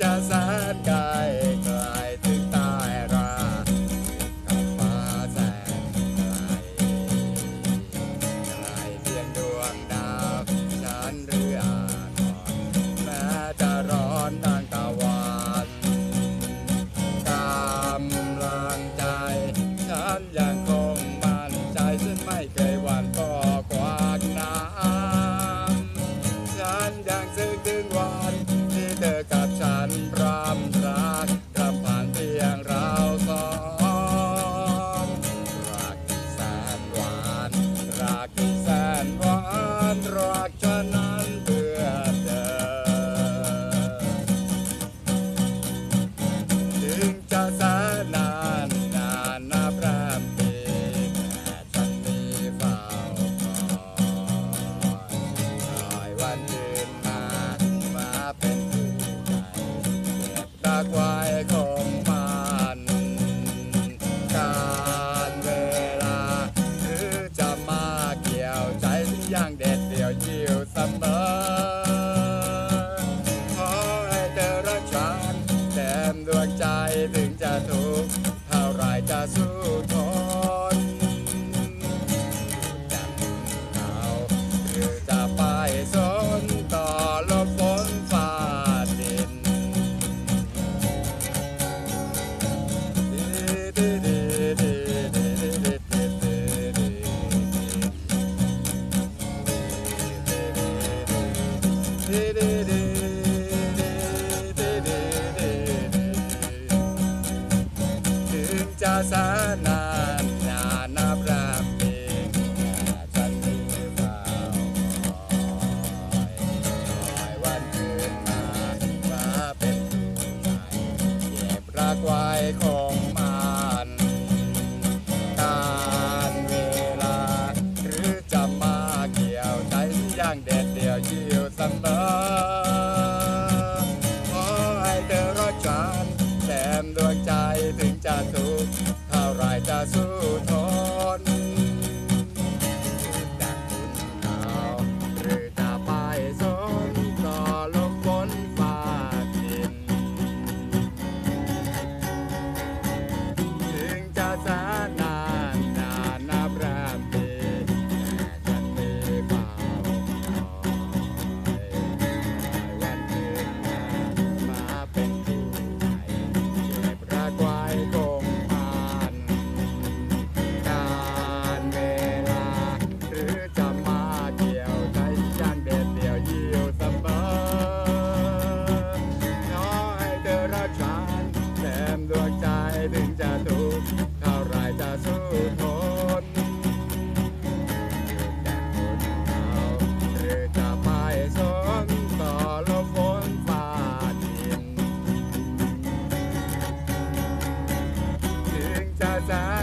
จะสาดกายกลายถึงตายรากับฟ้าแสนไกลไกลเพียงดวงดาวฉันเรืออาทนแม้จะร้อนทางตะวันกำลังใจ ฉันยังคงมั่นใจซึ่งไม่เคยหวั่นก็ casa, la Bijaksana Jnana Brahmi Jati Phao Hoài Văn Cương Ma Ma Bên Tù Này Dẹp ra quay không างแดดเดียวเยี่ยวสังเบ corazón. side.